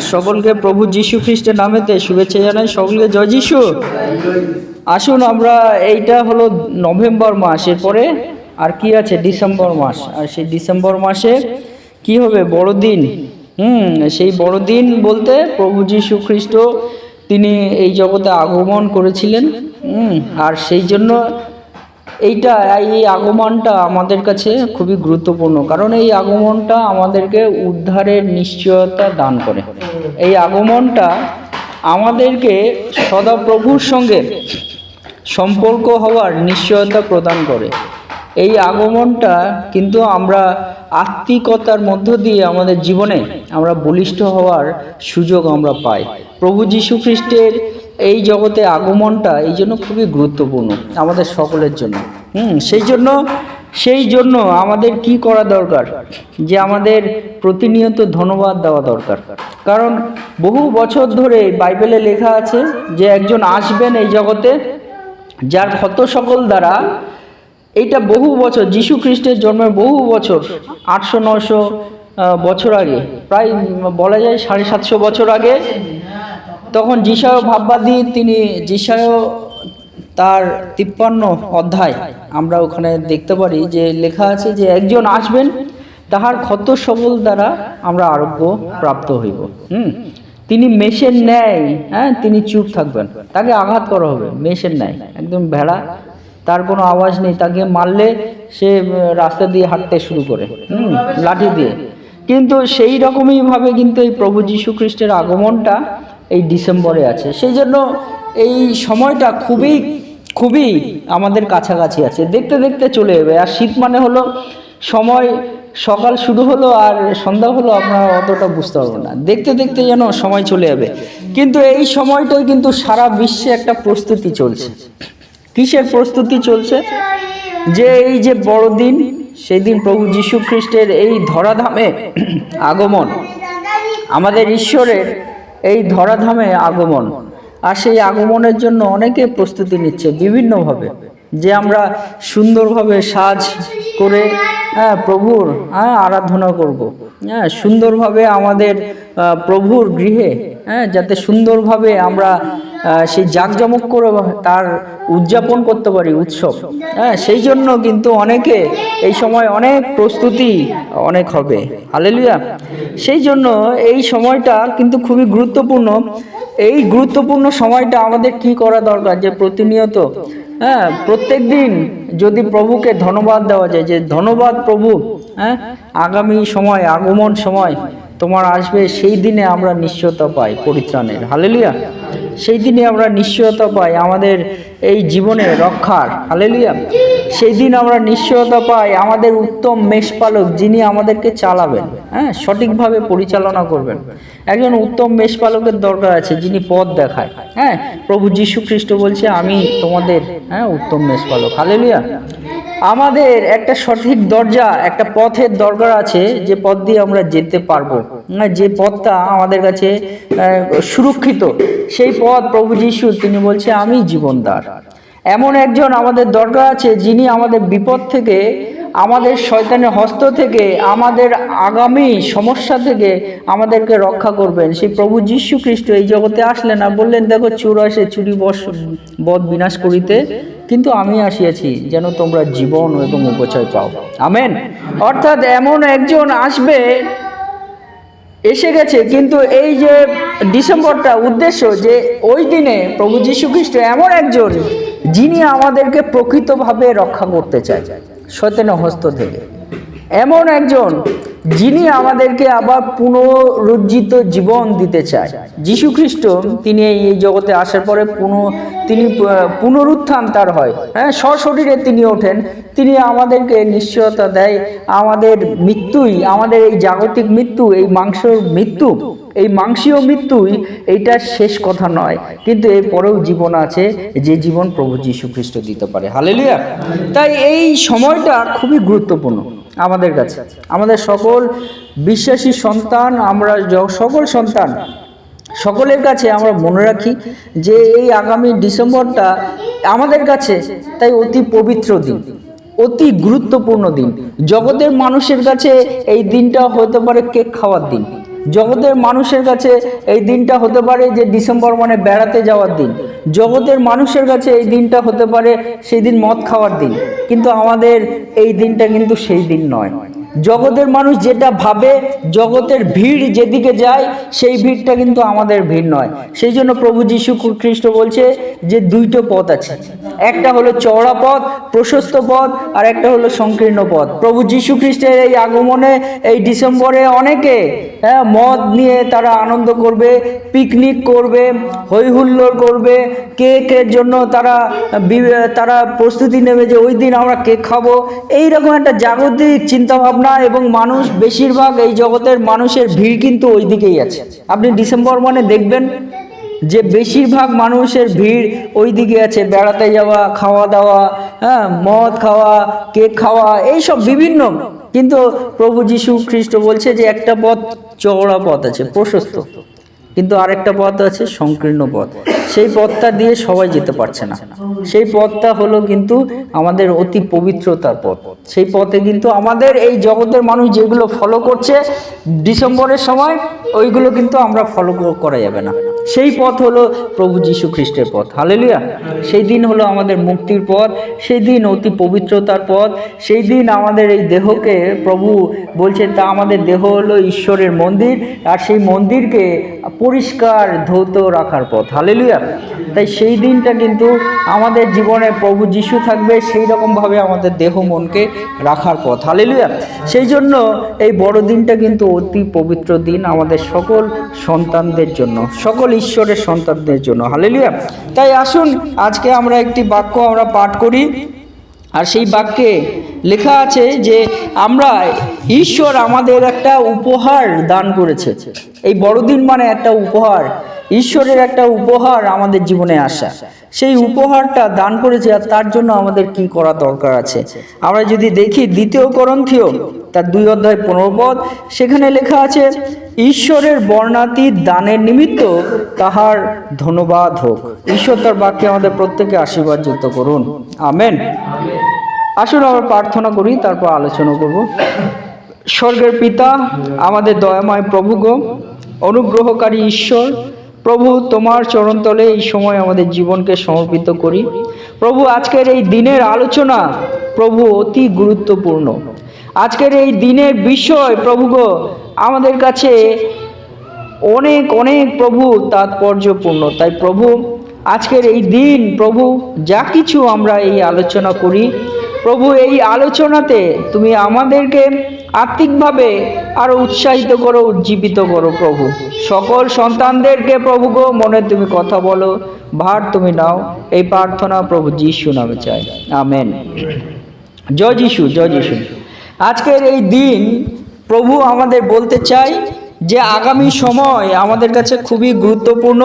সকলকে প্রভু যীশু খ্রিস্টের নামেতে শুভেচ্ছা জানাই সকলকে। জয় যীশু। আসুন আমরা, এইটা হলো নভেম্বর মাস, এরপরে আর কি আছে? ডিসেম্বর মাস। আর সেই ডিসেম্বর মাসে কি হবে? বড়দিন। হুম, সেই বড়দিন বলতে প্রভু যীশু খ্রিস্ট তিনি এই জগতে আগমন করেছিলেন। আর সেই জন্য এইটা এই আগমনটা আমাদের কাছে খুবই গুরুত্বপূর্ণ। কারণ এই আগমনটা আমাদেরকে উদ্ধারের নিশ্চয়তা দান করে। এই আগমনটা আমাদেরকে সদাপ্রভুর সঙ্গে সম্পর্ক হওয়ার নিশ্চয়তা প্রদান করে। এই আগমনটা কিন্তু আমরা আত্মিকতার মধ্য দিয়ে আমাদের জীবনে আমরা বলিষ্ঠ হওয়ার সুযোগ আমরা পাই। প্রভু যীশু খ্রিস্টের এই জগতে আগমনটা এই জন্য খুবই গুরুত্বপূর্ণ আমাদের সকলের জন্য। হুম, সেই জন্য সেই জন্য আমাদের কি করা দরকার? যে আমাদের প্রতিনিয়ত ধন্যবাদ দেওয়া দরকার। কারণ বহু বছর ধরে বাইবেলে লেখা আছে যে একজন আসবেন এই জগতে যার ক্ষত সকল দ্বারা এইটা বহু বছর, যীশু খ্রিস্টের জন্মের বহু বছর, আটশো নশো বছর আগে, প্রায় বলা যায় সাড়ে সাতশো বছর আগে তখন যিশায় ভাববাদী, তিনি যিশায় তার তিপ্পান্ন অধ্যায়, আমরা ওখানে দেখতে পারি যে লেখা আছে যে একজন আসবেন, তাহার ক্ষত সবল দ্বারা আমরা আরোগ্য প্রাপ্ত হইব। হুম? তিনি মেষের ন্যায় হ্যাঁ তিনি চুপ থাকবেন। তাকে আঘাত করা হবে, মেষের ন্যায়, একদম ভেড়া। তার কোনো আওয়াজ নেই, তাকে মারলে সে রাস্তা দিয়ে হাঁটতে শুরু করে, হুম, লাঠি দিয়ে। কিন্তু সেই রকমই ভাবে কিন্তু এই প্রভু যীশু খ্রিস্টের আগমনটা এই ডিসেম্বরে আছে। সেই জন্য এই সময়টা খুবই খুবই আমাদের কাছাকাছি আছে। দেখতে দেখতে চলে যাবে আর শীত মানে হলো সময়, সকাল শুরু হলো আর সন্ধ্যা হলো আপনারা অতটা বুঝতে পারবেন না। দেখতে দেখতে যেন সময় চলে যাবে কিন্তু এই সময়টাই কিন্তু সারা বিশ্বে একটা প্রস্তুতি চলছে। কিসের প্রস্তুতি চলছে? যে এই যে বড়দিন সেই দিন প্রভু যীশু খ্রিস্টের এই ধরাধামে আগমন, আমাদের ঈশ্বরের এই ধরাধামে আগমন। আর সেই আগমনের জন্য অনেকে প্রস্তুতি নিচ্ছে বিভিন্নভাবে। যে আমরা সুন্দরভাবে সাজ করে হ্যাঁ প্রভুর হ্যাঁ আরাধনা করব। হ্যাঁ সুন্দরভাবে আমাদের প্রভুর গৃহে হ্যাঁ যাতে সুন্দরভাবে আমরা সেই জাঁকজমক করে তার উদযাপন করতে পারি উৎসব। হ্যাঁ সেই জন্য কিন্তু অনেকে এই সময় অনেক প্রস্তুতি অনেক হবে। হালেলুয়া। সেই জন্য এই সময়টা কিন্তু খুবই গুরুত্বপূর্ণ। এই গুরুত্বপূর্ণ সময়টা আমাদের কি করা দরকার যে প্রতিনিয়ত হ্যাঁ প্রত্যেক দিন যদি প্রভুকে ধন্যবাদ দেওয়া যায়, যে ধন্যবাদ প্রভু হ্যাঁ আগামী সময়, আগমন সময় তোমার আসবে, সেই দিনে আমরা নিশ্চয়তা পাই পরিত্রাণের। হালেলুয়া। সেই দিনে আমরা নিশ্চয়তা পাই আমাদের এই জীবনে রক্ষার। হালেলুয়া। সেই দিন আমরা নিশ্চয়তা পাই আমাদের উত্তম মেষপালক যিনি আমাদেরকে চালাবেন হ্যাঁ সঠিকভাবে পরিচালনা করবেন। একজন উত্তম মেষপালকের দরকার আছে যিনি পথ দেখায় হ্যাঁ প্রভু যীশু খ্রিস্ট বলছে, আমি তোমাদের হ্যাঁ উত্তম মেষপালক। হালেলুয়া। আমাদের একটা সঠিক দরজা, একটা পথের দরকার আছে যে পথ দিয়ে আমরা যেতে পারব। যে পথটা আমাদের কাছে সুরক্ষিত, সেই পথ প্রভু যিশু, তিনি বলছে, আমি জীবনদার। এমন একজন আমাদের দরকার আছে, যিনি আমাদের বিপদ থেকে, আমাদের শয়তানের হস্ত থেকে, আমাদের আগামী সমস্যা থেকে আমাদেরকে রক্ষা করবেন। সেই প্রভু যীশু খ্রিস্ট এই জগতে আসলেন আর বললেন, দেখো চোর আসে চুরি, বস, বধ বিনাশ করিতে, কিন্তু আমি আসিয়াছি যেন তোমরা জীবন এবং উপচয় পাও। আমেন। অর্থাৎ এমন একজন আসবে এসে গেছে, কিন্তু এই যে ডিসেম্বরটা উদ্দেশ্য যে ওই দিনে প্রভু যীশু খ্রিস্ট এমন একজন যিনি আমাদেরকে প্রকৃতভাবে রক্ষা করতে চায়। সতেন হস্ত থেকে। এমন একজন যিনি আমাদেরকে আবার পুনরুজ্জিত জীবন দিতে চায়। যীশু খ্রিস্ট তিনি এই জগতে আসার পরে পুনঃ তিনি পুনরুত্থান তার হয়। হ্যাঁ সশরীরে তিনি ওঠেন। তিনি আমাদেরকে নিশ্চয়তা দেয়। আমাদের মৃত্যুই, আমাদের এই জাগতিক মৃত্যু, এই মাংসর মৃত্যু, এই মাংসীয় মৃত্যুই এইটা শেষ কথা নয়। কিন্তু এর পরেও জীবন আছে, যে জীবন প্রভু যীশু খ্রিস্ট দিতে পারে। হালেলিয়া! তাই এই সময়টা খুবই গুরুত্বপূর্ণ। আমাদের কাছে। আমাদের সকল বিশ্বাসী সন্তান আমরা য- সকল সন্তান সকলের কাছে আমরা মনে রাখি যে এই আগামী ডিসেম্বরটা আমাদের কাছে তাই অতি পবিত্র দিন অতি গুরুত্বপূর্ণ দিন। জগতের মানুষের কাছে এই দিনটা হতে পারে কেক খাওয়ার দিন। জগতের মানুষের কাছে এই দিনটা হতে পারে যে ডিসেম্বর মানে বেড়াতে যাওয়ার দিন। জগতের মানুষের কাছে এই দিনটা হতে পারে সেই দিন মদ খাওয়ার দিন। কিন্তু আমাদের এই দিনটা কিন্তু সেই দিন নয়। জগতের মানুষ যেটা ভাবে, জগতের ভিড় যেদিকে যায়, সেই ভিড়টা কিন্তু আমাদের ভিড় নয়। সেই জন্য প্রভু যীশু খ্রিস্ট বলছে যে দুইটো পথ আছে। একটা হলো চওড়া পথ, প্রশস্ত পথ, আর একটা হলো সংকীর্ণ পথ। প্রভু যীশু খ্রিস্টের এই আগমনে, এই ডিসেম্বরে অনেকে হ্যাঁ মদ নিয়ে তারা আনন্দ করবে, পিকনিক করবে হই হুল্লোড় করবে কেকের জন্য তারা তারা প্রস্তুতি নেবে যে ওই দিন আমরা কেক খাব। এইরকম একটা জাগতিক চিন্তাভাবনা এবং মানুষ বেশিরভাগ এই জগতের মানুষের ভিড় কিন্তু ওই দিকেই আছে। আপনি ডিসেম্বর মানে দেখবেন যে বেশিরভাগ মানুষের ভিড় ওই দিকে আছে, বেড়াতে যাওয়া, খাওয়া দাওয়া হ্যাঁ মদ খাওয়া, কেক খাওয়া, এইসব বিভিন্ন। কিন্তু প্রভু যীশু খ্রিস্ট বলছে যে একটা পথ চওড়া পথ আছে, প্রশস্ত। কিন্তু আরেকটা পথ আছে, সংকীর্ণ পথ। সেই পথটা দিয়ে সবাই যেতে পারছে না। সেই পথটা হলো কিন্তু আমাদের অতি পবিত্রতার পথ। সেই পথে কিন্তু আমাদের এই জগতের মানুষ যেগুলো ফলো করছে, ডিসেম্বরের সময় ওইগুলো কিন্তু আমরা ফলো করা যাবে না। সেই পথ হলো প্রভু যীশু খ্রিস্টের পথ। হালেলুয়া সেই দিন হলো আমাদের মুক্তির পথ, সেই দিন অতি পবিত্রতার পথ, সেই দিন আমাদের এই দেহকে প্রভু বলছে তা আমাদের দেহ হলো ঈশ্বরের মন্দির, আর সেই মন্দিরকে পরিষ্কার ধৌত রাখার পথ। হালেলুয়া তাই সেই দিনটা কিন্তু আমাদের জীবনে প্রভু যিশু থাকবে সেই রকমভাবে আমাদের দেহ মনকে রাখার পথ। হালেলুয়া সেই জন্য এই বড় দিনটা কিন্তু অতি পবিত্র দিন আমাদের সকল সন্তানদের জন্য, সকল ঈশ্বরের সন্তানদের জন্য। হালেলুয়া তাই আসুন, আজকে আমরা একটি বাক্য আমরা পাঠ করি। আর সেই বাক্যে লেখা আছে যে, আমরা ঈশ্বর আমাদের একটা উপহার দান করেছে। এই বড়দিন মানে একটা উপহার। ঈশ্বরের একটা উপহার আমাদের জীবনে আসা। সেই উপহারটা দান করেছে আর তার জন্য আমাদের কি করা দরকার আছে? আমরা যদি দেখি দ্বিতীয় করন্থীয়, তার দুই অধ্যায় পনেরো পদ, সেখানে লেখা আছে, ঈশ্বরের বর্ণাতি দানের নিমিত্ত তাহার ধন্যবাদ হোক। ঈশ্বর তার বাক্যে আমাদের প্রত্যেকে আশীর্বাদ যুক্ত করুন। আমেন। আসুন আমরা প্রার্থনা করি, তারপর আলোচনা করব। স্বর্গের পিতা, আমাদের দয়াময় প্রভু গো, অনুগ্রহকারী ঈশ্বর প্রভু, তোমার চরণতলে এই সময় আমাদের জীবনকে সমর্পিত করি। প্রভু, আজকের এই দিনের আলোচনা প্রভু অতি গুরুত্বপূর্ণ। আজকের এই দিনের বিষয়, প্রভু গো, আমাদের কাছে অনেক অনেক প্রভু তাৎপর্যপূর্ণ। তাই প্রভু, আজকের এই দিন প্রভু, যা কিছু আমরা এই আলোচনা করি প্রভু, এই আলোচনাতে তুমি আমাদেরকে আত্মিকভাবে আরও উৎসাহিত করো, উজ্জীবিত করো প্রভু। সকল সন্তানদেরকে প্রভু গো, মনে তুমি কথা বলো, ভার তুমি নাও, এই প্রার্থনা প্রভু যিশু নামে চাই। আমেন। জয় যিশু জয় যিশু। আজকের এই দিন প্রভু আমাদের বলতে চাই যে আগামী সময় আমাদের কাছে খুবই গুরুত্বপূর্ণ।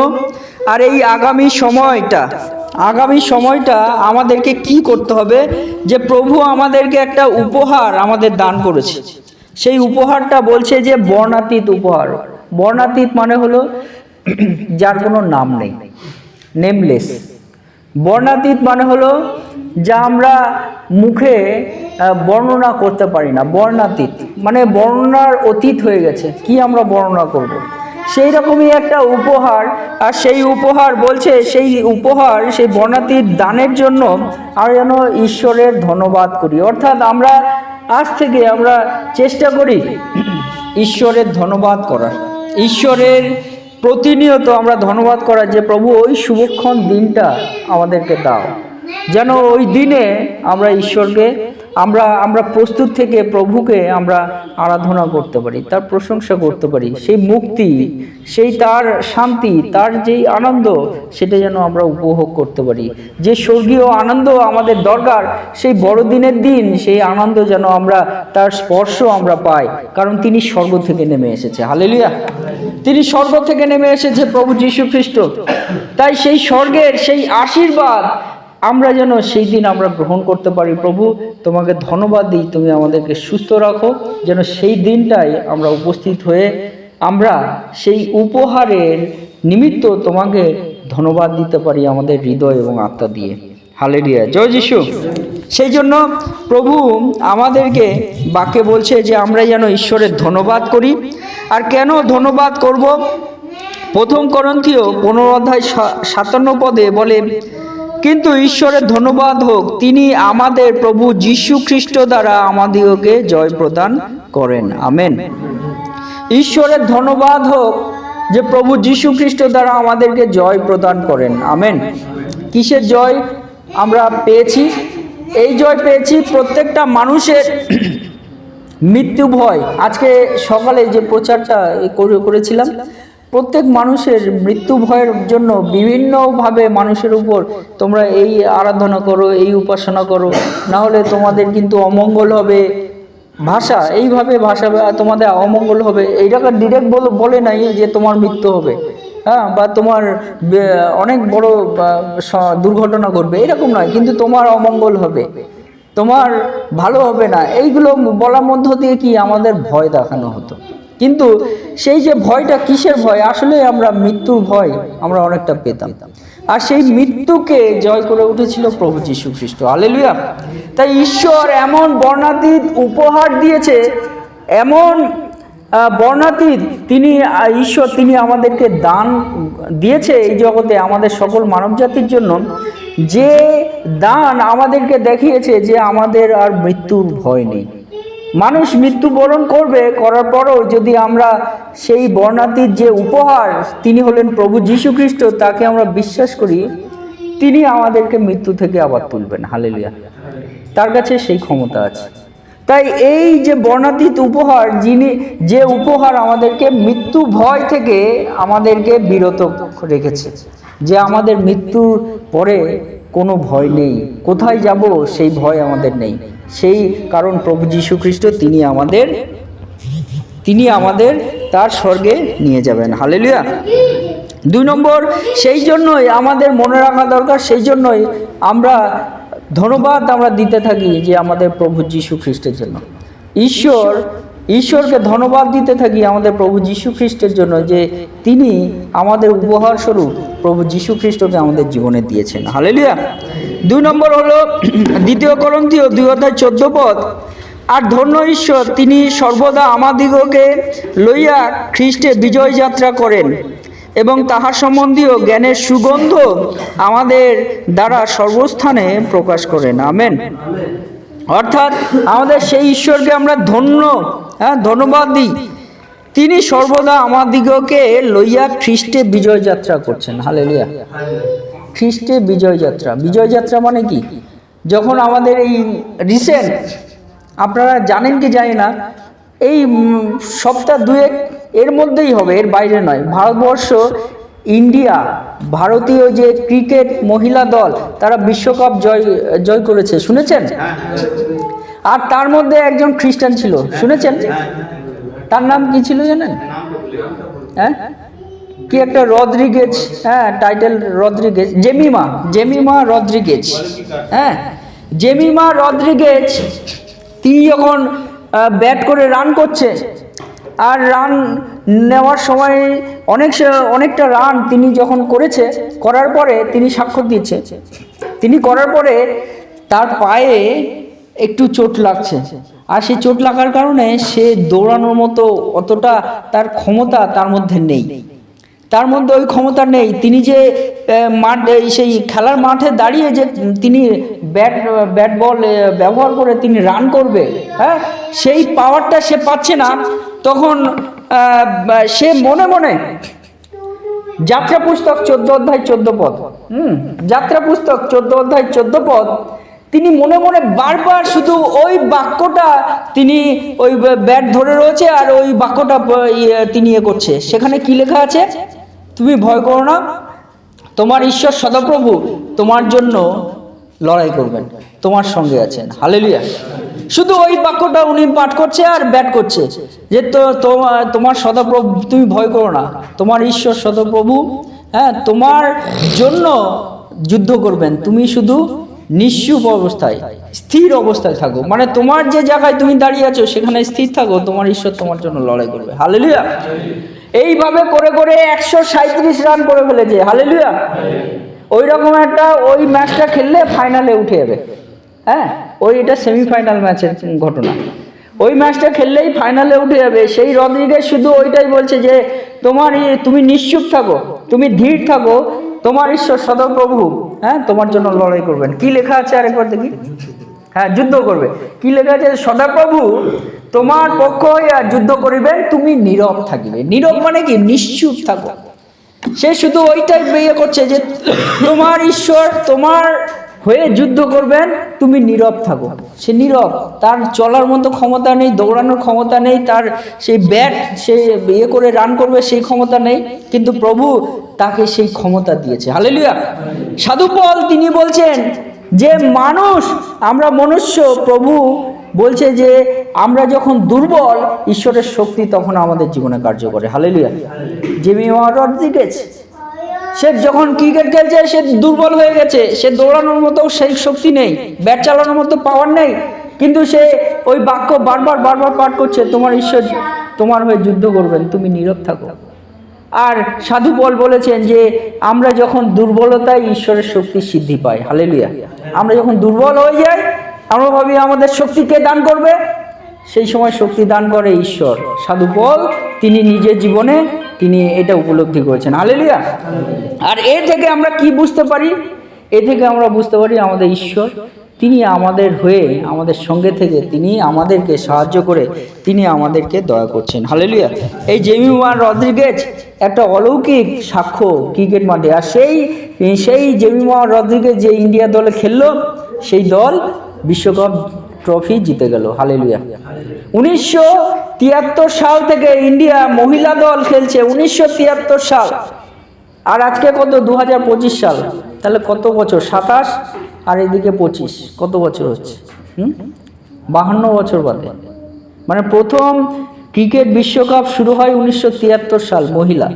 আর এই আগামী সময়টা আগামী সময়টা আমাদেরকে কি করতে হবে? যে প্রভু আমাদেরকে একটা উপহার আমাদের দান করেছে। সেই উপহারটা বলছে যে বর্ণাতীত উপহার। বর্ণাতীত মানে হলো যার কোনো নাম নেই। নেমলেস বর্ণাতীত মানে হলো যা আমরা মুখে বর্ণনা করতে পারি না, বর্ণাতীত। মানে বর্ণনার অতীত হয়ে গেছে, কি আমরা বর্ণনা করব। সেই রকমই একটা উপহার, আর সেই উপহার বলছে, সেই উপহার, সেই বর্ণাতীত দানের জন্য আমরা যেন ঈশ্বরের ধন্যবাদ করি। অর্থাৎ আমরা আজ থেকে আমরা চেষ্টা করি ঈশ্বরের ধন্যবাদ করার। ঈশ্বরের প্রতিনিয়ত আমরা ধন্যবাদ করার যে প্রভু, ওই শুভক্ষণ দিনটা আমাদেরকে দাও। যেন ওই দিনে আমরা ঈশ্বরকে আমরা আমরা প্রস্তুত থেকে প্রভুকে আমরা আরাধনা করতে পারি, তার প্রশংসা করতে পারি, সেই মুক্তি, সেই তার শান্তি, তার যেই আনন্দ, সেটা যেন আমরা উপভোগ করতে পারি। যে স্বর্গীয় আনন্দ আমাদের দরকার, সেই বড়দিনের দিন সেই আনন্দ যেন আমরা, তার স্পর্শ আমরা পাই, কারণ তিনি স্বর্গ থেকে নেমে এসেছে। হালেলুয়া! তিনি স্বর্গ থেকে নেমে এসেছে প্রভু যীশু খ্রিস্ট। তাই সেই স্বর্গের সেই আশীর্বাদ আমরা যেন সেই দিন আমরা গ্রহণ করতে পারি। প্রভু, তোমাকে ধন্যবাদ দিই, তুমি আমাদেরকে সুস্থ রাখো, যেন সেই দিনটাই আমরা উপস্থিত হয়ে আমরা সেই উপহারের নিমিত্ত তোমাকে ধন্যবাদ দিতে পারি আমাদের হৃদয় এবং আত্মা দিয়ে। হালেলিয়া জয় যিশু। সেই জন্য প্রভু আমাদেরকে বাক্যে বলছে যে আমরা যেন ঈশ্বরের ধন্যবাদ করি। আর কেন ধন্যবাদ করব? প্রথম করন্থীয় পনেরো অধ্যায় সাতান্ন পদে বলে কিন্তু ঈশ্বরের ধন্যবাদ হোক, তিনি আমাদের প্রভু যীশু খ্রিস্ট দ্বারা আমাদিগকে জয় প্রদান করেন। আমেন। ঈশ্বরের ধন্যবাদ হোক যে প্রভু যীশু খ্রিস্ট দ্বারা আমাদেরকে জয় প্রদান করেন। আমেন। কিসের জয় আমরা পেয়েছি? এই জয় পেয়েছি প্রত্যেকটা মানুষের মৃত্যু ভয়। আজকে সকালে যে প্রচারটা করে- করেছিলাম প্রত্যেক মানুষের মৃত্যু ভয়ের জন্য বিভিন্নভাবে মানুষের উপর তোমরা এই আরাধনা করো, এই উপাসনা করো। না হলে তোমাদের কিন্তু অমঙ্গল হবে। ভাষা, এইভাবে ভাষা তোমাদের অমঙ্গল হবে। এইটাকে ডিরেক্ট বলে নাই যে তোমার মৃত্যু হবে। হ্যাঁ বা তোমার অনেক বড় দুর্ঘটনা ঘটবে। এরকম নয়, কিন্তু তোমার অমঙ্গল হবে। তোমার ভালো হবে না। এইগুলো বলার মধ্য দিয়ে কি আমাদের ভয় দেখানো হতো? কিন্তু সেই যে ভয়টা, কিসের ভয়? আসলে আমরা মৃত্যুর ভয় আমরা অনেকটা পেতাম। আর সেই মৃত্যুকে জয় করে উঠেছিল প্রভু যীশু খ্রিস্ট। আলেলুয়া তাই ঈশ্বর এমন বর্ণাতীত উপহার দিয়েছে, এমন বর্ণাতীত তিনি ঈশ্বর তিনি আমাদেরকে দান দিয়েছে এই জগতে আমাদের সকল মানব জাতির জন্য, যে দান আমাদেরকে দেখিয়েছে যে আমাদের আর মৃত্যুর ভয় নেই। মানুষ মৃত্যুবরণ করবে, করার পরও যদি আমরা সেই বর্ণাতীত যে উপহার তিনি হলেন প্রভু যীশু খ্রিস্ট তাকে আমরা বিশ্বাস করি, তিনি আমাদেরকে মৃত্যু থেকে আবার তুলবেন। হালেলুয়া। তার কাছে সেই ক্ষমতা আছে। তাই এই যে বর্ণাতীত উপহার, যিনি যে উপহার আমাদেরকে মৃত্যু ভয় থেকে আমাদেরকে বিরত রেখেছে, যে আমাদের মৃত্যুর পরে কোনো ভয় নেই, কোথায় যাব সেই ভয় আমাদের নেই। সেই কারণ প্রভু যীশু খ্রিস্ট তিনি আমাদের তিনি আমাদের তার স্বর্গে নিয়ে যাবেন। হালেলুয়া। দুই নম্বর, সেই জন্যই আমাদের মনে রাখা দরকার, সেই জন্যই আমরা ধন্যবাদ আমরা দিতে থাকি যে আমাদের প্রভু যীশু খ্রিস্টের জন্য। ঈশ্বর ঈশ্বরকে ধন্যবাদ দিতে থাকি আমাদের প্রভু যীশু খ্রিস্টের জন্য যে তিনি আমাদের উপহার স্বরূপ প্রভু যীশু খ্রিস্টকে আমাদের জীবনে দিয়েছেন। হালেলুয়া দুই নম্বর হলো, দ্বিতীয় করন্থীয় দুই অধ্যায় চোদ্দ পদ, আর ধন্য ঈশ্বর, তিনি সর্বদা আমাদিগকে লইয়া খ্রিস্টে বিজয় যাত্রা করেন এবং তাহার সম্বন্ধীয় জ্ঞানের সুগন্ধ আমাদের দ্বারা সর্বস্থানে প্রকাশ করেন। আমেন অর্থাৎ আমাদের সেই ঈশ্বরকে আমরা ধন্য হ্যাঁ ধন্যবাদ দিই। তিনি সর্বদা আমাদিগকে লইয়া খ্রিস্টে বিজয় যাত্রা করছেন। হালেলুয়া। খ্রিস্টে বিজয় যাত্রা। বিজয় যাত্রা মানে কি? যখন আমাদের এই রিসেন্ট, আপনারা জানেন কি জানি না, এই সপ্তাহ দুয়েক এর মধ্যেই হবে, এর বাইরে নয়। ভারতবর্ষ ইন্ডিয়া, ভারতীয় যে ক্রিকেট মহিলা দল, তারা বিশ্বকাপ জয় জয় করেছে, শুনেছেন? আর তার মধ্যে একজন খ্রিস্টান ছিল, শুনেছেন? তার নাম কি ছিল জানেন? হ্যাঁ? কি একটা রদ্রিগেজ হ্যাঁ টাইটেল রদ্রিগেজ, জেমিমা জেমিমা রদ্রিগেজ হ্যাঁ? জেমিমা রদ্রিগেজ, তিনি যখন ব্যাট করে রান করছে, আর রান নেওয়ার সময় অনেক অনেকটা রান তিনি যখন করেছে, করার পরে তিনি স্বাক্ষর দিয়েছে তিনি করার পরে তার পায়ে একটু চোট লাগছে। আর সেই চোট লাগার কারণে সে দৌড়ানোর মতো অতটা তার ক্ষমতা তার মধ্যে নেই। তার মধ্যে ওই ক্ষমতা নেই। তিনি যে মাঠ সেই খেলার মাঠে দাঁড়িয়ে যে তিনি ব্যাট ব্যাট বল ব্যবহার করে তিনি রান করবে হ্যাঁ? সেই পাওয়ারটা সে পাচ্ছে না। তখন সে মনে মনে যাত্রা পুস্তক চোদ্দ অধ্যায় চোদ্দ পদ, হুম, যাত্রা পুস্তক চোদ্দ অধ্যায় চোদ্দ পদ, তিনি মনে মনে বারবার শুধু ওই বাক্যটা তিনি ওই ব্যাট ধরে রয়েছে আর ওই বাক্যটা ইয়ে তিনি ইয়ে করছে। সেখানে কি লেখা আছে? তুমি ভয় করো না, তোমার ঈশ্বর সদাপ্রভু তোমার জন্য লড়াই করবেন, তোমার সঙ্গে আছেন। হালেলুয়া। শুধু ওই বাক্যটা উনি পাঠ করছে আর ব্যাট করছে। যে তো তোমা- তোমার সদাপ্রভু, তুমি ভয় করো না। তোমার ঈশ্বর সদাপ্রভু হ্যাঁ তোমার জন্য যুদ্ধ করবেন। তুমি শুধু নিশ্চুপ অবস্থায়, স্থির অবস্থায় থাকো। মানে তোমার যে জায়গায় তুমি দাঁড়িয়ে আছো, সেখানে স্থির থাকো, তোমার ঈশ্বর তোমার জন্য লড়াই করবে। হালেলুয়া! এইভাবে করে করে একশো সাঁত্রিশ রান করে ফেলেছে। হালেলুয়া! ওই রকম একটা ওই ম্যাচটা খেললে ফাইনালে উঠে যাবে। হ্যাঁ? ওই এটা সেমিফাইনাল ম্যাচের ঘটনা। ওই ম্যাচটা খেললেই ফাইনালে উঠে যাবে। সেই রদ্রিগেজ শুধু ওইটাই বলছে যে, তোমার তুমি নিশ্চুপ থাকো, তুমি ধীর থাকো, তোমার ঈশ্বর সদপ্রভু হ্যাঁ তোমার জন্য লড়াই করবেন। কি লেখা আছে আরেকবার দেখি? হ্যাঁ যুদ্ধ করবে। কি লেখা আছে? সদাপ্রভু তোমার পক্ষ হইয়া যুদ্ধ করিবেন, তুমি নীরব থাকিবে। নীরব মানে কি? নিশ্চুপ থাকো। সে শুধু ওইটাই বিয়ে করছে যে, তোমার ঈশ্বর, তোমার হয়ে যুদ্ধ করবেন, তুমি নীরব থাকো। সে নীরব, তার চলার মতো ক্ষমতা নেই, দৌড়ানোর ক্ষমতা নেই, তার সেই ব্যাট সে ইয়ে করে রান করবে, সেই ক্ষমতা নেই। কিন্তু প্রভু তাকে সেই ক্ষমতা দিয়েছে। হালেলুয়া সাধু পল, তিনি বলছেন যে, মানুষ, আমরা মনুষ্য, প্রভু বলছে যে, আমরা যখন দুর্বল, ঈশ্বরের শক্তি তখন আমাদের জীবনে কার্য করে। হালেলুয়া জিমি রড্রিগেজ সে যখন ক্রিকেট খেলছে, সে দুর্বল হয়ে গেছে। সে দৌড়ানোর মতো সেই শক্তি নেই, ব্যাট চালানোর মতো পাওয়ার নেই। কিন্তু সে ওই বাক্য বারবার বারবার পাঠ করছে, তোমার ঈশ্বর, তোমার হয়ে যুদ্ধ করবেন, তুমি নীরব থাকো। আর সাধু পল বলেছেন যে, আমরা যখন দুর্বলতায় ঈশ্বরের শক্তি সিদ্ধি পাই। হালেলুয়া। আমরা যখন দুর্বল হয়ে যাই, আমরা ভাবি আমাদের শক্তি কে দান করবে? সেই সময় শক্তি দান করে ঈশ্বর। সাধু পল, তিনি নিজের জীবনে তিনি এটা উপলব্ধি করেছেন। হালেলুয়া। আর এ থেকে আমরা কি বুঝতে পারি? এ থেকে আমরা বুঝতে পারি আমাদের ঈশ্বর, তিনি আমাদের হয়ে, আমাদের সঙ্গে থেকে তিনি আমাদেরকে সাহায্য করে তিনি আমাদেরকে দয়া করছেন। হালেলুয়া। এই জেমি জেমিওয়ান রদ্রিগেজ একটা অলৌকিক সাক্ষ্য ক্রিকেট মাঠে। আর সেই সেই জেমি জেমিওয়ান রদ্রিগেজ যে ইন্ডিয়া দলে খেললো, সেই দল বিশ্বকাপ ট্রফি জিতে গেল। হালেলুয়া। উনিশশো তিয়াত্তর সাল থেকে ইন্ডিয়া মহিলা দল খেলছে। উনিশশো তিয়াত্তর সাল। আর আজকে কত? দু হাজার পঁচিশ সাল। তাহলে কত বছর? সাতাশ? আর এদিকে পঁচিশ। কত বছর হচ্ছে? হুম? বাহান্ন বছর বাদে। মানে প্রথম ক্রিকেট বিশ্বকাপ শুরু হয় উনিশশো তিয়াত্তর সাল মহিলা।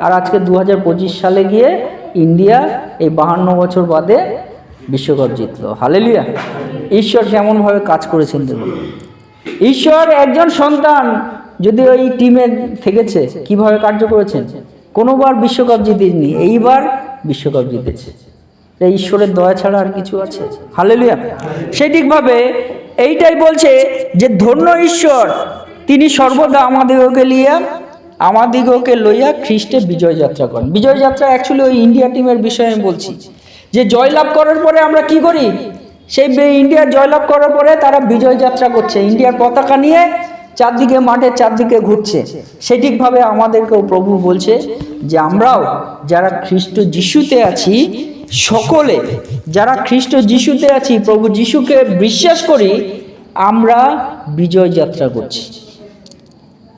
আর আজকে দু হাজার পঁচিশ সালে গিয়ে ইন্ডিয়া এই বাহান্ন বছর বাদে বিশ্বকাপ জিতলো। হালেলিয়া। ঈশ্বর কেমনভাবে কাজ করেছেন দেখুন। ঈশ্বর একজন সন্তান যদি ওই টিমে থেকেছে, কীভাবে কার্য করেছেন? কোনোবার বিশ্বকাপ জিতেনি এইবার বিশ্বকাপ জিতেছে। ঈশ্বরের দয়া ছাড়া আর কিছু আছে? হালেলুয়া। ঠিকভাবে এইটাই বলছে যে, ধন্য ঈশ্বর, তিনি সর্বদা আমাদিগকে লিয়া, আমাদিগকে লইয়া খ্রিস্টে বিজয় যাত্রা করেন। বিজয় যাত্রা অ্যাকচুয়ালি ওই ইন্ডিয়া টিমের বিষয়ে আমি বলছি যে, জয়লাভ করার পরে আমরা কি করি? সেই ইন্ডিয়া জয়লাভ করার পরে তারা বিজয় যাত্রা করছে। ইন্ডিয়ার পতাকা নিয়ে চারদিকে মাঠে, চারদিকে ঘুরছে। সঠিকভাবে আমাদেরকেও প্রভু বলছে যে আমরাও যারা খ্রিস্ট যিশুতে আছি, সকলে যারা খ্রিস্ট যিশুতে আছি, প্রভু যিশুকে বিশ্বাস করি, আমরা বিজয় যাত্রা করছি।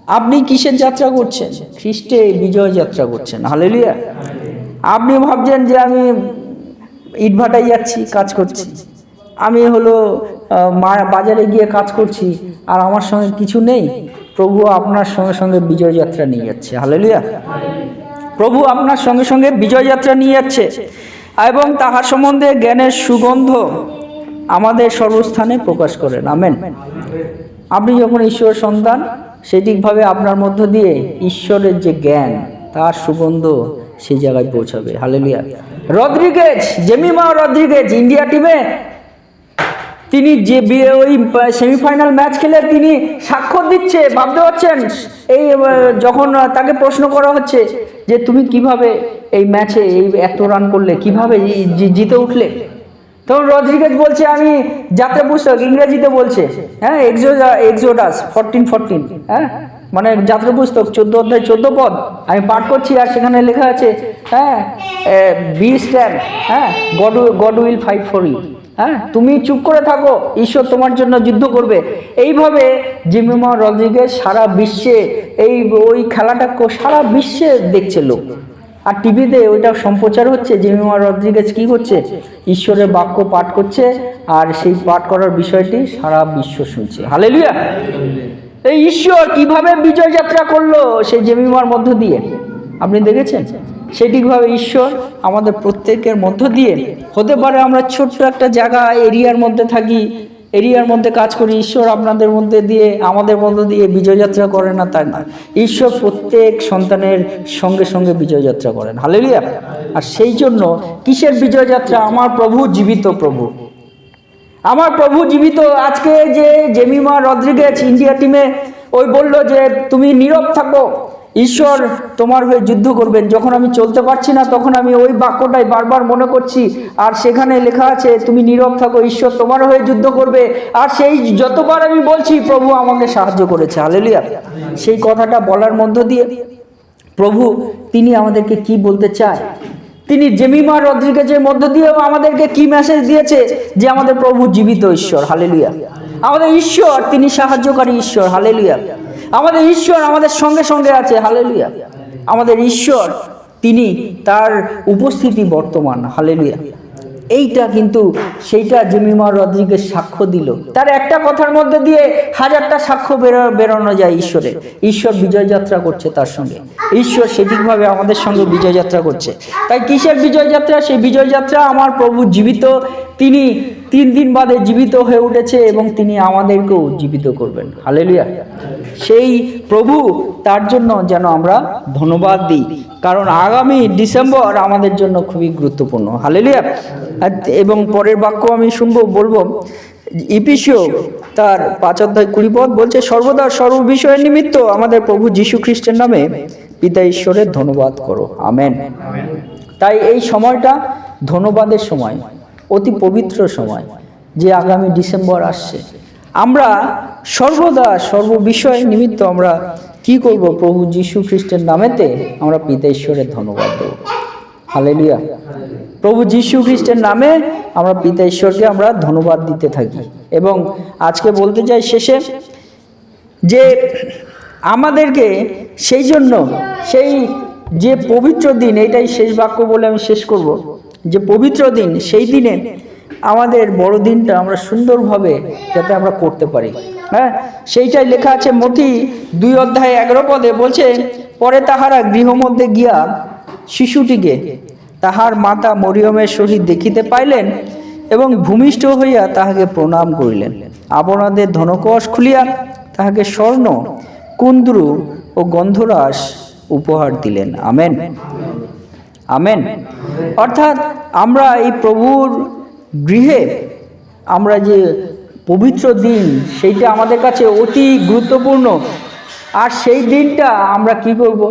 আপনি কিসের যাত্রা করছেন? খ্রিস্টে বিজয় যাত্রা করছেন। হালেলুয়া। আপনি ভাবছেন যে আমি ইটভাটায় যাচ্ছি, কাজ করছি। আমি হলো বাজারে গিয়ে কাজ করছি, আর আমার সঙ্গে কিছু নেই। প্রভু আপনার সঙ্গে সঙ্গে বিজয় যাত্রা নিয়ে যাচ্ছে। হালেলুয়া। প্রভু আপনার সঙ্গে সঙ্গে বিজয় যাত্রা নিয়ে যাচ্ছে। এবং তাহার সম্বন্ধে জ্ঞানের সুগন্ধ আমাদের সর্বস্থানে প্রকাশ করেন। আমেন। আপনি যখন ঈশ্বরের সন্তান, সঠিকভাবে আপনার মধ্য দিয়ে ঈশ্বরের যে জ্ঞান, তার সুগন্ধ সেই জায়গায় পৌঁছাবে। হালেলিয়া। রদ্রিগেজ, জেমিমা রদ্রিগেজ, ইন্ডিয়া টিমে তিনি যে ওই সেমিফাইনাল ম্যাচ খেলে তিনি স্বাক্ষর দিচ্ছে, ভাবতে পারছেন? এই যখন তাকে প্রশ্ন করা হচ্ছে যে তুমি কীভাবে এই ম্যাচে এই এত রান করলে, কীভাবে জিতে উঠলে? তখন রদ্রিগেজ বলছে, আমি যাত্রা পুস্তক ইংরেজিতে বলছে হ্যাঁ এক্সো এক্সোডাস ফরটিন ফরটিন হ্যাঁ? মানে যাত্রা পুস্তক চোদ্দ অধ্যায়, চোদ্দ পদ, আমি পাঠ করছি আর সেখানে লেখা আছে হ্যাঁ বি স্ট্যান্ড হ্যাঁ God God will fight for you. হ্যাঁ তুমি চুপ করে থাকো, ঈশ্বর তোমার জন্য যুদ্ধ করবে। এইভাবে জিমিমা রদ্রিগেজ সারা বিশ্বে এই ওই খেলাটা সারা বিশ্বে দেখছে লোক। আর টিভিতে ওইটা সম্প্রচার হচ্ছে, জেমিমা রদ্রিগেজ কি করছে? ঈশ্বরের বাক্য পাঠ করছে, আর সেই পাঠ করার বিষয়টি সারা বিশ্ব শুনছে। হালেলুয়া! এই ঈশ্বর কীভাবে বিজয় যাত্রা করল সেই জেমিমার মধ্য দিয়ে? আপনি দেখেছেন? সেটিকভাবে ঈশ্বর আমাদের প্রত্যেকের মধ্য দিয়ে, হতে পারে আমরা ছোট্ট একটা জায়গা, এরিয়ার মধ্যে থাকি, এরিয়ার মধ্যে কাজ করি, ঈশ্বর আপনাদের মধ্যে দিয়ে, আমাদের মধ্যে দিয়ে বিজয়যাত্রা করে না তাই না ঈশ্বর প্রত্যেক সন্তানের সঙ্গে সঙ্গে বিজয়যাত্রা করেন। হালেলিয়া! আর সেই জন্য কিসের বিজয়যাত্রা আমার প্রভু জীবিত প্রভু। আমার প্রভু জীবিত। আজকে যে জেমিমা রদ্রিগেজ ইন্ডিয়া টিমে ওই বলল যে, তুমি নীরব থাকো। ঈশ্বর তোমার হয়ে যুদ্ধ করবেন। যখন আমি চলতে পারছি না, তখন আমি ওই বাক্যটাই বারবার মনে করছি। আর সেখানে লেখা আছে, তুমি নীরব থাকো, ঈশ্বর তোমার হয়ে যুদ্ধ করবে। আর সেই যতবার আমি বলছি, প্রভু আমাকে সাহায্য করেছে। হালেলিয়া। সেই কথাটা বলার মধ্য দিয়ে প্রভু, তিনি আমাদেরকে কি বলতে চায়? তিনি জেমিমা রদ্রিগেজের মধ্য দিয়েও আমাদেরকে কি মেসেজ দিয়েছে? যে আমাদের প্রভু জীবিত ঈশ্বর। হালেলুয়া। আমাদের ঈশ্বর, তিনি সাহায্যকারী ঈশ্বর। হালেলুয়া। আমাদের ঈশ্বর আমাদের সঙ্গে সঙ্গে আছে, হালেলুয়া। আমাদের ঈশ্বর, তিনি তার উপস্থিতি বর্তমান, হালেলুয়া। এইটা কিন্তু সেইটা জেমিমা রদ্রিগেজ সাক্ষ্য দিল। তার একটা কথার মধ্যে দিয়ে হাজারটা সাক্ষ্য বেরো, বেরোনো যায় ঈশ্বরের ঈশ্বর বিজয় যাত্রা করছে তার সঙ্গে। ঈশ্বর সঠিকভাবে আমাদের সঙ্গে বিজয় যাত্রা করছে। তাই কিসের বিজয় যাত্রা সেই বিজয় যাত্রা আমার প্রভু জীবিত তিনি তিন দিন বাদে জীবিত হয়ে উঠেছে এবং তিনি আমাদেরকেও জীবিত করবেন। হালেলুয়া। সেই প্রভু তার জন্য যেন আমরা ধন্যবাদ দিই। কারণ আগামী ডিসেম্বর আমাদের জন্য খুবই গুরুত্বপূর্ণ। হালেলুয়া। এবং পরের বাক্য আমি শুনব, বলব, ইপিসিও তার পাঁচ অধ্যায় কুড়ি পদ বলছে, সর্বদা সর্ব বিষয়ের নিমিত্ত আমাদের প্রভু যীশু খ্রিস্টের নামে পিতা ঈশ্বরের ধন্যবাদ করো। আমেন। তাই এই সময়টা ধন্যবাদের সময়। অতি পবিত্র সময়, যে আগামী ডিসেম্বর আসছে। আমরা সর্বদা সর্ব বিষয় নিমিত্ত আমরা কি করব? প্রভু যীশু খ্রিস্টের নামেতে আমরা পিতা ঈশ্বরের ধন্যবাদ দেব। হালেলুয়া। প্রভু যীশু খ্রিস্টের নামে আমরা পিতা ঈশ্বরকে আমরা ধন্যবাদ দিতে থাকি। এবং আজকে বলতে চাই শেষে যে আমাদেরকে সেই জন্য, সেই যে পবিত্র দিন, এটাই শেষ বাক্য বলে আমি শেষ করব। যে পবিত্র দিন, সেই দিনে আমাদের বড় দিনটা আমরা সুন্দরভাবে যাতে আমরা করতে পারি। হ্যাঁ? সেইটাই লেখা আছে মতি দুই অধ্যায় এগারো পদে বলছে, পরে তাহারা গৃহমধ্যে গিয়া শিশুটিকে তাহার মাতা মরিয়মের সহিত দেখিতে পাইলেন এবং ভূমিষ্ঠ হইয়া তাহাকে প্রণাম করিলেন। আপনাদের ধনকষ খুলিয়া তাহাকে স্বর্ণ, কুন্দ্রু ও গন্ধরাস উপহার দিলেন। আমেন। আমেন। অর্থাৎ আমরা এই প্রভুর গৃহে, আমরা যে পবিত্র দিন, সেইটা আমাদের কাছে অতি গুরুত্বপূর্ণ। আর সেই দিনটা আমরা কি করব?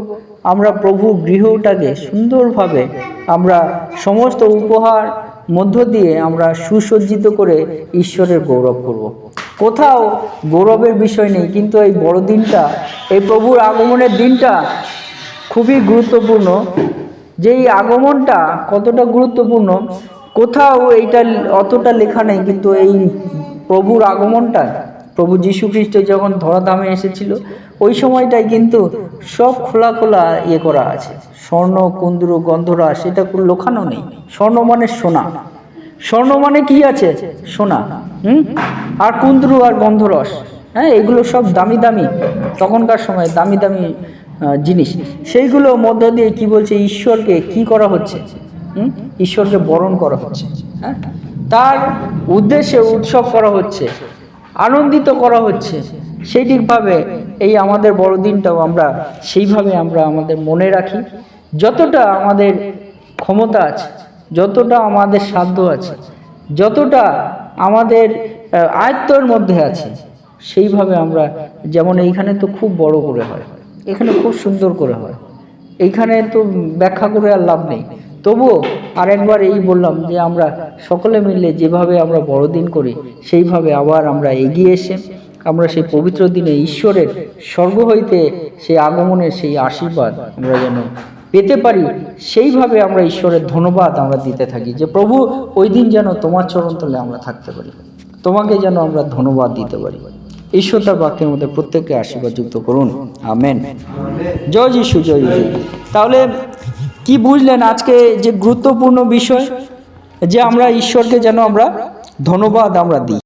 আমরা প্রভু গৃহটাকে সুন্দরভাবে আমরা সমস্ত উপহার মধ্য দিয়ে আমরা সুসজ্জিত করে ঈশ্বরের গৌরব করব। কোথাও গৌরবের বিষয় নেই, কিন্তু এই বড় দিনটা এই প্রভুর আগমনের দিনটা খুবই গুরুত্বপূর্ণ। যে এই আগমনটা কতটা গুরুত্বপূর্ণ, কোথাও এইটা অতটা লেখা নেই, কিন্তু এই প্রভুর আগমনটা, প্রভু যীশু খ্রিস্ট যখন ধরাধামে এসেছিল, ওই সময়টাই কিন্তু সব খোলা খোলা ইয়ে করা আছে। স্বর্ণ, কুন্দ্র, গন্ধরা, সেটা কোনো লোখানো নেই। স্বর্ণ মানে সোনা। স্বর্ণ মানে কি আছে? সোনা। হুম? আর কুন্দ্রু আর গন্ধরস হ্যাঁ এগুলো সব দামি দামি। তখনকার সময় দামি দামি জিনিস। সেইগুলো মধ্য দিয়ে কি বলছে, ঈশ্বরকে কি করা হচ্ছে? ঈশ্বরকে বরণ করা হচ্ছে। হ্যাঁ? তার উদ্দেশ্যে উৎসব করা হচ্ছে, আনন্দিত করা হচ্ছে। সেই ঠিকভাবে এই আমাদের বড়দিনটাও আমরা, সেইভাবে আমরা আমাদের মনে রাখি। যতটা আমাদের ক্ষমতা আছে, যতটা আমাদের সাধ্য আছে, যতটা আমাদের আয়ত্তর মধ্যে আছে, সেইভাবে আমরা, যেমন এইখানে তো খুব বড় করে হয়। এখানে খুব সুন্দর করে হয়। এইখানে তো ব্যাখ্যা করে আর লাভ নেই। তবুও আরেকবার এই বললাম যে আমরা সকলে মিলে যেভাবে আমরা বড়দিন করি, সেইভাবে আবার আমরা এগিয়ে এসে আমরা সেই পবিত্র দিনে ঈশ্বরের স্বর্গ হইতে সেই আগমনের সেই আশীর্বাদ আমরা যেন পেতে পারি, সেইভাবে আমরা ঈশ্বরের ধন্যবাদ আমরা দিতে থাকি যে, প্রভু, ওই দিন যেন তোমার চরণ তলে আমরা থাকতে পারি। তোমাকে যেন আমরা ধন্যবাদ দিতে পারি। ঈশ্বর তার বাক্যের মধ্যে প্রত্যেককে আশীর্বাদ যুক্ত করুন। আমেন। জয় যিশু জয় যিশু। তাহলে কি বুঝলেন আজকে যে গুরুত্বপূর্ণ বিষয়? যে আমরা ঈশ্বরকে যেন আমরা ধন্যবাদ আমরা দিই।